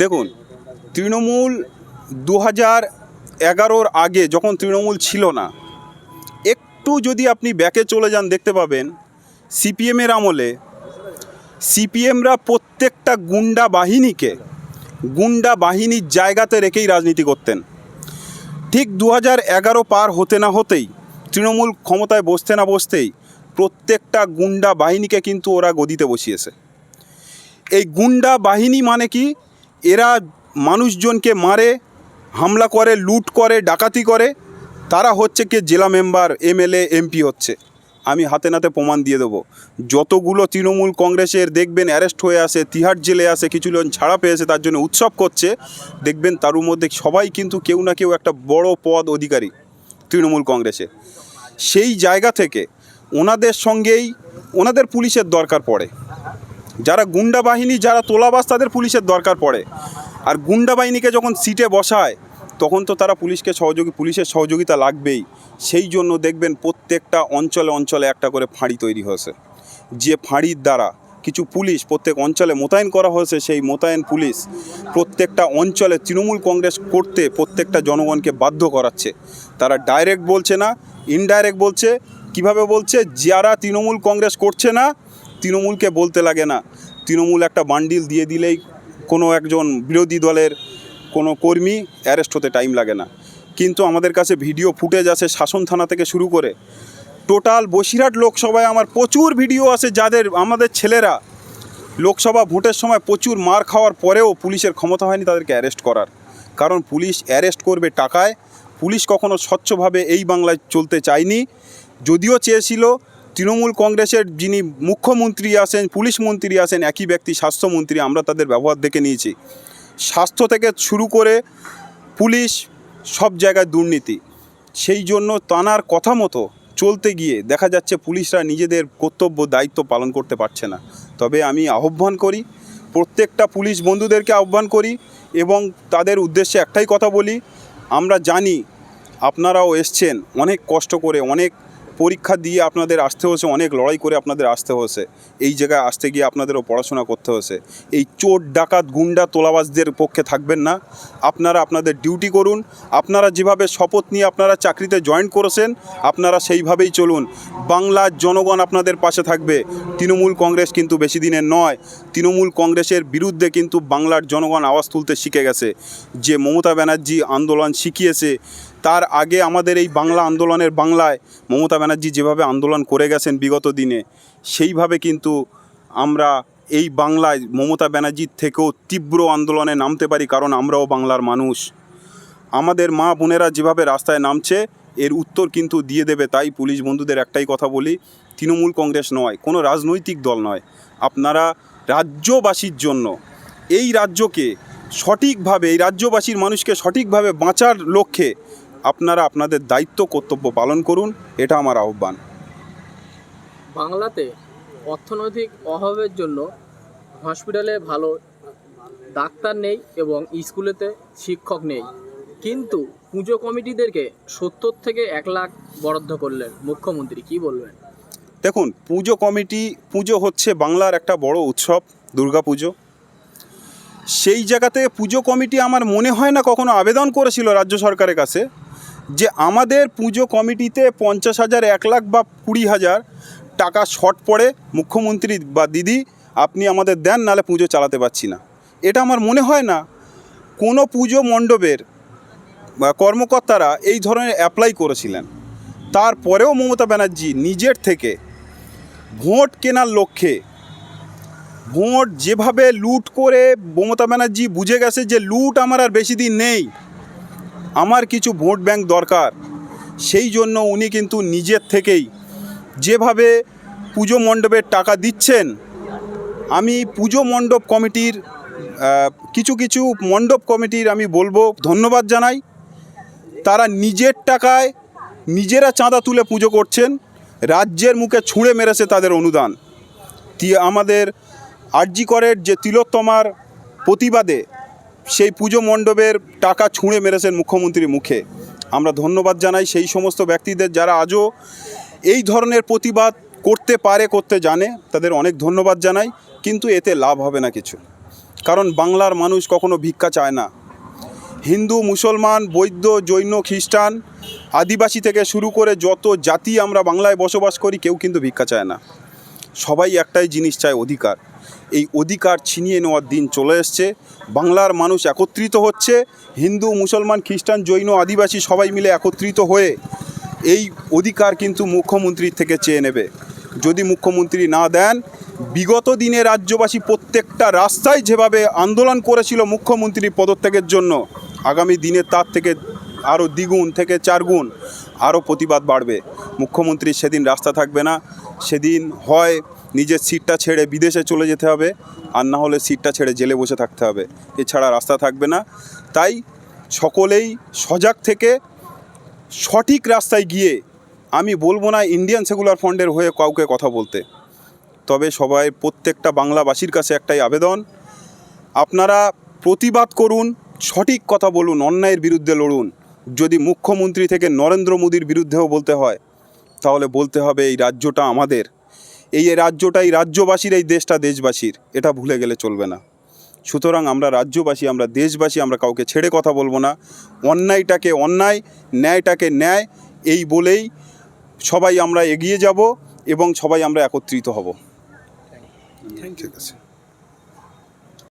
দেখুন, তৃণমূল দু হাজার এগারোর আগে যখন তৃণমূল ছিল না, একটু যদি আপনি ব্যাকে চলে যান দেখতে পাবেন, সিপিএমের আমলে সিপিএমরা প্রত্যেকটা গুন্ডা বাহিনীকে গুন্ডা বাহিনীর জায়গাতে রেখেই রাজনীতি করতেন। ঠিক দু এগারো পার হতে না হতেই, তৃণমূল ক্ষমতায় বসতে না বসতেই প্রত্যেকটা গুন্ডা বাহিনীকে কিন্তু ওরা গদিতে বসিয়েছে। এই গুন্ডা বাহিনী মানে কি? এরা মানুষজনকে মারে, হামলা করে, লুট করে, ডাকাতি করে। তারা হচ্ছে কি জেলা মেম্বার, এমএলএ, এমপি হচ্ছে। আমি হাতে নাতে প্রমাণ দিয়ে দেবো। যতগুলো তৃণমূল কংগ্রেসের দেখবেন অ্যারেস্ট হয়ে আসে তিহার জেলে আসে কিছু জন ছাড়া পেয়েছে, তার জন্য উৎসব করছে। দেখবেন তার মধ্যে সবাই কিন্তু কেউ না কেউ একটা বড় পদ অধিকারী তৃণমূল কংগ্রেসে। সেই জায়গা থেকে ওনাদের সঙ্গেই, ওনাদের পুলিশের দরকার পড়ে। যারা গুন্ডা বাহিনী, যারা তোলাবাস তাদের পুলিশের দরকার পড়ে। আর গুন্ডা বাহিনীকে যখন সিটে বসায়, তখন তো তারা পুলিশকে সহযোগী, পুলিশের সহযোগিতা লাগবেই। সেই জন্য দেখবেন প্রত্যেকটা অঞ্চলে অঞ্চলে একটা করে ফাঁড়ি তৈরি হয়েছে। যে ফাঁড়ির দ্বারা কিছু পুলিশ, প্রত্যেক অঞ্চলে মোতায়েন করা হয়েছে, সেই মোতায়েন পুলিশ প্রত্যেকটা অঞ্চলে তৃণমূল কংগ্রেস করতে প্রত্যেকটা জনগণকে বাধ্য করাচ্ছে। তারা ডাইরেক্ট বলছে না, ইনডাইরেক্ট বলছে। কীভাবে বলছে? যারা তৃণমূল কংগ্রেস করছে না তৃণমূলকে বলতে লাগে না। তৃণমূল একটা বান্ডিল দিয়ে দিলেই কোনো একজন বিরোধী দলের কোনো কর্মী অ্যারেস্ট হতে টাইম লাগে না। কিন্তু আমাদের কাছে ভিডিও ফুটেজ আছে শাসন থানা থেকে শুরু করে। টোটাল বসিরহাট লোকসভায় আমার প্রচুর ভিডিও আছে যাদের, আমাদের ছেলেরা লোকসভা ভোটের সময় প্রচুর মার খাওয়ার পরেও পুলিশের ক্ষমতা হয়নি তাদেরকে অ্যারেস্ট করার। কারণ পুলিশ অ্যারেস্ট করবে টাকায়। পুলিশ কখনো স্বচ্ছভাবে এই বাংলায় চলতে চায়নি। যদিও চেয়েছিল তৃণমূল কংগ্রেসের যিনি মুখ্যমন্ত্রী আছেন, পুলিশ মন্ত্রী আছেন, একই ব্যক্তি স্বাস্থ্যমন্ত্রী, আমরা তাদের ব্যবহার দেখে নিয়েছি। স্বাস্থ্য থেকে শুরু করে পুলিশ সব জায়গায় দুর্নীতি। সেই জন্য তানার কথা মতো চলতে গিয়ে দেখা যাচ্ছে পুলিশরা নিজেদের কর্তব্য, দায়িত্ব পালন করতে পারছে না। তবে আমি আহ্বান করি, প্রত্যেকটা পুলিশ বন্ধুদেরকে আহ্বান করি এবং তাদের উদ্দেশ্যে একটাই কথা বলি, আমরা জানি আপনারাও এসছেন, অনেক কষ্ট করে, অনেক পরীক্ষা দিয়ে আপনাদের আসতে হয়েছে, অনেক লড়াই করে আপনাদের আসতে হয়েছে। এই জায়গায় আসতে গিয়ে আপনাদেরও পড়াশোনা করতে হয়েছে। এই চোর, ডাকাত, গুন্ডা, তোলাবাজদের পক্ষে থাকবেন না। আপনারা আপনাদের ডিউটি করুন। আপনারা যেভাবে শপথ নিয়ে আপনারা চাকরিতে জয়েন করেছেন, আপনারা সেইভাবেই চলুন। বাংলার জনগণ আপনাদের পাশে থাকবে। তৃণমূল কংগ্রেস কিন্তু বেশি দিনের নয়। তৃণমূল কংগ্রেসের বিরুদ্ধে কিন্তু বাংলার জনগণ আওয়াজ তুলতে শিখে গেছে। যে মমতা ব্যানার্জি আন্দোলন শিখিয়েছে তার আগে আমাদের এই বাংলা আন্দোলনের বাংলায় মমতা ব্যানার্জি যেভাবে আন্দোলন করে গেছেন বিগত দিনে, সেইভাবে কিন্তু আমরা এই বাংলায় মমতা ব্যানার্জির থেকেও তীব্র আন্দোলনে নামতে পারি, কারণ আমরাও বাংলার মানুষ। আমাদের মা বোনেরা যেভাবে রাস্তায় নামছে, এর উত্তর কিন্তু দিয়ে দেবে, তাই পুলিশ বন্ধুদের একটাই কথা বলি, তৃণমূল কংগ্রেস নয়, কোনো রাজনৈতিক দল নয়, আপনারা রাজ্যবাসীর জন্য এই রাজ্যকে সঠিকভাবে, এই রাজ্যবাসীর মানুষকে সঠিকভাবে বাঁচার লক্ষ্যে আপনারা আপনাদের দায়িত্ব কর্তব্য পালন করুন এটা আমার আহ্বান। বাংলাতে অর্থনৈতিক অভাবের জন্য হসপিটালে ভালো ডাক্তার নেই এবং স্কুলেতে শিক্ষক নেই। কিন্তু পুজো কমিটিদেরকে সত্তর থেকে এক লাখ বরাদ্দ করলেন মুখ্যমন্ত্রী কি বলবেন? দেখুন পুজো কমিটি পুজো হচ্ছে বাংলার একটা বড় উৎসব দুর্গা পুজো। সেই জায়গাতে পুজো কমিটি আমার মনে হয় না কখনো আবেদন করেছিল রাজ্য সরকারের কাছে। যে আমাদের পুজো কমিটিতে পঞ্চাশ হাজার, এক লাখ বা কুড়ি হাজার টাকা শর্ট পড়ে মুখ্যমন্ত্রী বা দিদি আপনি আমাদের দেন নালে পুজো চালাতে পারছি না। এটা আমার মনে হয় না কোনো পুজো মণ্ডপের কর্মকর্তারা এই ধরনের অ্যাপ্লাই করেছিলেন। তারপরেও মমতা ব্যানার্জি নিজের থেকে ভোট কেনার লক্ষ্যে, ভোট যেভাবে লুট করে মমতা ব্যানার্জি বুঝে গেছে যে লুট আমার আর বেশি দিন নেই। আমার কিছু ভোট ব্যাংক দরকার, সেই জন্য উনি কিন্তু নিজের থেকেই যেভাবে পুজো মণ্ডপের টাকা দিচ্ছেন, আমি পুজো মণ্ডপ কমিটির কিছু কিছু মণ্ডপ কমিটির আমি বলব, ধন্যবাদ জানাই। তারা নিজের টাকায় নিজেরা চাঁদা তুলে পুজো করছেন, রাজ্যের মুখে ছুঁড়ে মেরেছে তাদের অনুদান। আমাদের আরজি করের যে তিলোত্তমার প্রতিবাদে সেই পুজো মণ্ডপের টাকা ছুঁড়ে মেরেছেন মুখ্যমন্ত্রীর মুখে। আমরা ধন্যবাদ জানাই সেই সমস্ত ব্যক্তিদের যারা আজও এই ধরনের প্রতিবাদ করতে পারে, করতে জানে, তাদের অনেক ধন্যবাদ জানাই, কিন্তু এতে লাভ হবে না কিছু। কারণ বাংলার মানুষ কখনো ভিক্ষা চায় না। হিন্দু, মুসলমান, বৌদ্ধ, জৈন, খ্রিস্টান, আদিবাসী থেকে শুরু করে যত জাতি আমরা বাংলায় বসবাস করি, কেউ কিন্তু ভিক্ষা চায় না। সবাই একটাই জিনিস চায়, অধিকার। এই অধিকার ছিনিয়ে নেওয়ার দিন চলে এসছে। বাংলার মানুষ একত্রিত হচ্ছে। হিন্দু, মুসলমান, খ্রিস্টান, জৈন, আদিবাসী সবাই মিলে একত্রিত হয়ে এই অধিকার কিন্তু মুখ্যমন্ত্রীর থেকে চেয়ে নেবে। যদি মুখ্যমন্ত্রী না দেন, বিগত দিনে রাজ্যবাসী প্রত্যেকটা রাস্তায় যেভাবে আন্দোলন করেছিল মুখ্যমন্ত্রীর পদত্যাগের জন্য, আগামী দিনে তার থেকে আরও দ্বিগুণ থেকে চারগুণ আরও প্রতিবাদ বাড়বে। মুখ্যমন্ত্রীর সেদিন রাস্তা থাকবে না। সেদিন হয় নিজের সিটটা ছেড়ে বিদেশে চলে যেতে হবে আর না হলে সিটটা ছেড়ে জেলে বসে থাকতে হবে। এছাড়া রাস্তা থাকবে না। তাই সকলেই সজাগ থেকে সঠিক রাস্তায় গিয়ে, আমি বলব না ইন্ডিয়ান সেকুলার ফ্রন্টের হয়ে কাউকে কথা বলতে, তবে সবাই প্রত্যেকটা বাংলাবাসীর কাছে একটাই আবেদন, আপনারা প্রতিবাদ করুন, সঠিক কথা বলুন, অন্যায়ের বিরুদ্ধে লড়ুন। যদি মুখ্যমন্ত্রী থেকে নরেন্দ্র মোদীর বিরুদ্ধেও বলতে হয়, তাহলে বলতে হবে এই রাজ্যটা আমাদের। এই রাজ্যটাই রাজ্যবাসীর এই দেশটা দেশবাসীর এটা ভুলে গেলে চলবে না। সুতরাং আমরা রাজ্যবাসী আমরা দেশবাসী আমরা কাউকে ছেড়ে কথা বলব না। অন্যায়টাকে অন্যায় ন্যায়টাকে ন্যায় এই বলেই সবাই আমরা এগিয়ে যাব এবং সবাই আমরা একত্রিত হব। ঠিক আছে।